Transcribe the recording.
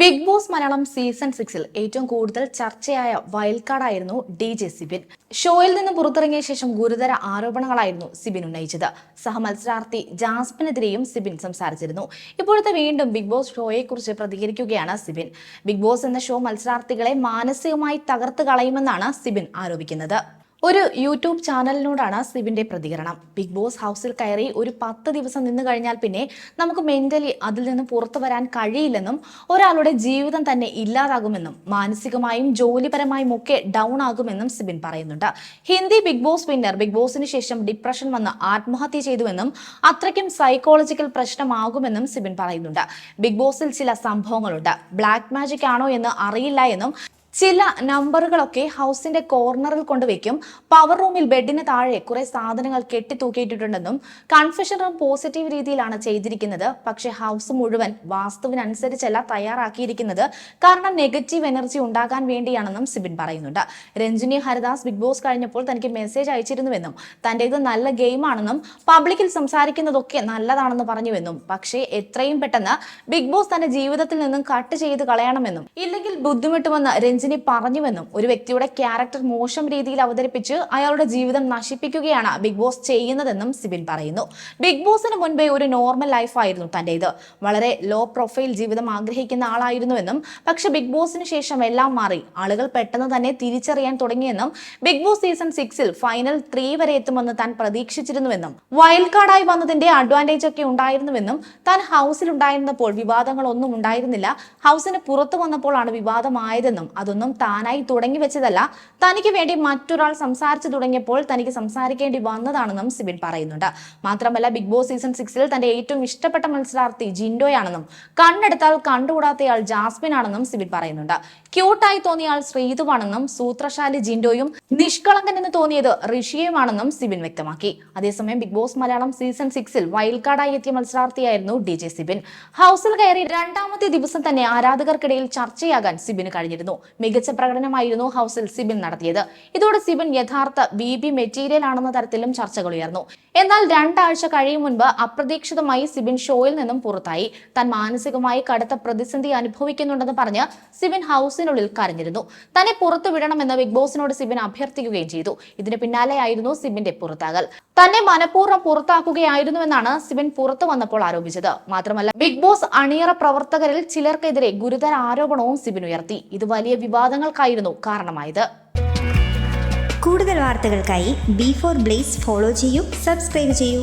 Big boss Malayalam season സിക്സിൽ ഏറ്റവും കൂടുതൽ ചർച്ചയായ വൈൽഡ് കാർഡായിരുന്നു ഡി ജെ സിബിൻ. ഷോയിൽ നിന്ന് പുറത്തിറങ്ങിയ ശേഷം ഗുരുതര ആരോപണങ്ങളായിരുന്നു സിബിൻ ഉന്നയിച്ചത്. സഹമത്സരാർത്ഥി ജാസ്മിനെതിരെയും സിബിൻ സംസാരിച്ചിരുന്നു. ഇപ്പോഴത്തെ വീണ്ടും ബിഗ് ബോസ് ഷോയെക്കുറിച്ച് പ്രതികരിക്കുകയാണ് സിബിൻ. ബിഗ് ബോസ് എന്ന ഷോ മത്സരാർത്ഥികളെ മാനസികമായി തകർത്ത് കളയുമെന്നാണ് സിബിൻ ആരോപിക്കുന്നത്. ഒരു യൂട്യൂബ് ചാനലിനോടാണ് സിബിന്റെ പ്രതികരണം. ബിഗ് ബോസ് ഹൗസിൽ കയറി ഒരു പത്ത് ദിവസം നിന്ന് കഴിഞ്ഞാൽ പിന്നെ നമുക്ക് മെന്റലി അതിൽ നിന്ന് പുറത്തു വരാൻ കഴിയില്ലെന്നും ഒരാളുടെ ജീവിതം തന്നെ ഇല്ലാതാകുമെന്നും മാനസികമായും ജോലിപരമായും ഒക്കെ ഡൗൺ ആകുമെന്നും സിബിൻ പറയുന്നുണ്ട്. Hindi big boss winner big ബോസിന് ശേഷം ഡിപ്രഷൻ വന്ന് ആത്മഹത്യ ചെയ്തുവെന്നും അത്രയ്ക്കും സൈക്കോളജിക്കൽ പ്രശ്നമാകുമെന്നും സിബിൻ പറയുന്നുണ്ട്. ബിഗ് ബോസിൽ ചില സംഭവങ്ങളുണ്ട്. ബ്ലാക്ക് മാജിക് ആണോ എന്ന് അറിയില്ല എന്നും ചില നമ്പറുകളൊക്കെ ഹൗസിന്റെ കോർണറിൽ കൊണ്ടുവയ്ക്കും. പവർ റൂമിൽ ബെഡിന് താഴെ കുറെ സാധനങ്ങൾ കെട്ടിത്തൂക്കിയിട്ടുണ്ടെന്നും കൺഫെഷൻ റൂം പോസിറ്റീവ് രീതിയിലാണ് ചെയ്തിരിക്കുന്നത്. പക്ഷേ ഹൗസ് മുഴുവൻ വാസ്തുവിനനുസരിച്ചല്ല തയ്യാറാക്കിയിരിക്കുന്നത്. കാരണം നെഗറ്റീവ് എനർജി ഉണ്ടാകാൻ വേണ്ടിയാണെന്നും സിബിൻ പറയുന്നുണ്ട്. രഞ്ജിനി ഹരിദാസ് ബിഗ് ബോസ് കഴിഞ്ഞപ്പോൾ തനിക്ക് മെസ്സേജ് അയച്ചിരുന്നുവെന്നും ഇത് നല്ല ഗെയിമാണെന്നും പബ്ലിക്കിൽ സംസാരിക്കുന്നതൊക്കെ നല്ലതാണെന്ന് പറഞ്ഞുവെന്നും. പക്ഷേ എത്രയും പെട്ടെന്ന് ബിഗ് ബോസ് തന്റെ ജീവിതത്തിൽ നിന്നും കട്ട് ചെയ്ത് കളയണമെന്നും. ഇല്ലെങ്കിൽ ബുദ്ധിമുട്ടുമെന്ന് രഞ്ജിനി പറഞ്ഞുവെന്നും ഒരു വ്യക്തിയുടെ ക്യാരക്ടർ മോശം രീതിയിൽ അവതരിപ്പിച്ച് അയാളുടെ ജീവിതം നശിപ്പിക്കുകയാണ് ബിഗ് ബോസ് ചെയ്യുന്നതെന്നും സിബിൻ പറയുന്നു. ബിഗ് ബോസിന് മുൻപേ ഒരു നോർമൽ ലൈഫായിരുന്നു തന്റേത് വളരെ ലോ പ്രൊഫൈൽ ജീവിതം ആഗ്രഹിക്കുന്ന ആളായിരുന്നുവെന്നും പക്ഷെ ബിഗ് ബോസിന് ശേഷം എല്ലാം മാറി. ആളുകൾ പെട്ടെന്ന് തന്നെ തിരിച്ചറിയാൻ തുടങ്ങിയെന്നും ബിഗ് ബോസ് സീസൺ സിക്സിൽ ഫൈനൽ ത്രീ വരെ എത്തുമെന്ന് താൻ പ്രതീക്ഷിച്ചിരുന്നുവെന്നും വൈൽഡ് കാർഡായി വന്നതിന്റെ അഡ്വാന്റേജ് ഒക്കെ ഉണ്ടായിരുന്നുവെന്നും താൻ ഹൗസിൽ ഉണ്ടായിരുന്നപ്പോൾ വിവാദങ്ങളൊന്നും ഉണ്ടായിരുന്നില്ല. ഹൗസിന് പുറത്തു വന്നപ്പോഴാണ് വിവാദമായതെന്നും അതൊന്നും താനായി തുടങ്ങി വെച്ചതല്ല. തനിക്ക് വേണ്ടി മറ്റൊരാൾ സംസാരിച്ചു തുടങ്ങിയപ്പോൾ തനിക്ക് സംസാരിക്കേണ്ടി വന്നതാണെന്നും സിബിൻ പറയുന്നുണ്ട്. മാത്രമല്ല ബിഗ് ബോസ് സീസൺ സിക്സിൽ തന്റെ ഏറ്റവും ഇഷ്ടപ്പെട്ട മത്സരാർത്ഥി ജിൻഡോയാണെന്നും കണ്ണെടുത്താൽ കണ്ടുകൂടാത്തയാൾ ജാസ്മിൻ ആണെന്നും സിബിൻ പറയുന്നുണ്ട്. ക്യൂട്ടായി തോന്നിയ ആൾ ശ്രീതുവാണെന്നും സൂത്രശാലി ജിൻഡോയും നിഷ്കളങ്കൻ എന്ന് തോന്നിയത് ഋഷിയുമാണെന്നും സിബിൻ വ്യക്തമാക്കി. അതേസമയം ബിഗ് ബോസ് മലയാളം സീസൺ സിക്സിൽ വൈൽഡ് കാർഡായി എത്തിയ മത്സരാർത്ഥിയായിരുന്നു ഡി ജെ സിബിൻ. ഹൗസിൽ കയറി രണ്ടാമത്തെ ദിവസം തന്നെ ആരാധകർക്കിടയിൽ ചർച്ചയാകാൻ സിബിന് കഴിഞ്ഞിരുന്നു. മികച്ച പ്രകടനമായിരുന്നു ഹൗസിൽ സിബിൻ നടത്തിയത്. ഇതോടെ സിബിൻ യഥാർത്ഥ ബി ബി മെറ്റീരിയൽ ആണെന്ന തരത്തിലും ചർച്ചകൾ ഉയർന്നു. എന്നാൽ രണ്ടാഴ്ച കഴിയും മുൻപ് അപ്രതീക്ഷിതമായി സിബിൻ ഷോയിൽ നിന്നും പുറത്തായി. താൻ മാനസികമായി കടുത്ത പ്രതിസന്ധി അനുഭവിക്കുന്നുണ്ടെന്ന് പറഞ്ഞ് സിബിൻ ഹൗസിനുള്ളിൽ കരഞ്ഞിരുന്നു. തന്നെ പുറത്തു വിടണമെന്ന് ബിഗ് ബോസിനോട് സിബിൻ അഭ്യർത്ഥിക്കുകയും ചെയ്തു. ഇതിന് പിന്നാലെയായിരുന്നു സിബിന്റെ പുറത്താകൽ. തന്നെ മനഃപൂർവം പുറത്താക്കുകയായിരുന്നുവെന്നാണ് സിബിൻ പുറത്തു വന്നപ്പോൾ ആരോപിച്ചത്. മാത്രമല്ല ബിഗ് ബോസ് അണിയറ പ്രവർത്തകരിൽ ചിലർക്കെതിരെ ഗുരുതര ആരോപണവും സിബിൻ ഉയർത്തി. ഇത് വലിയ വിവാദങ്ങൾക്കായിരുന്നു കാരണമായത്. കൂടുതൽ വാർത്തകൾക്കായി ബി ഫോർ ബ്ലേസ് ഫോളോ ചെയ്യൂ സബ്സ്ക്രൈബ് ചെയ്യൂ.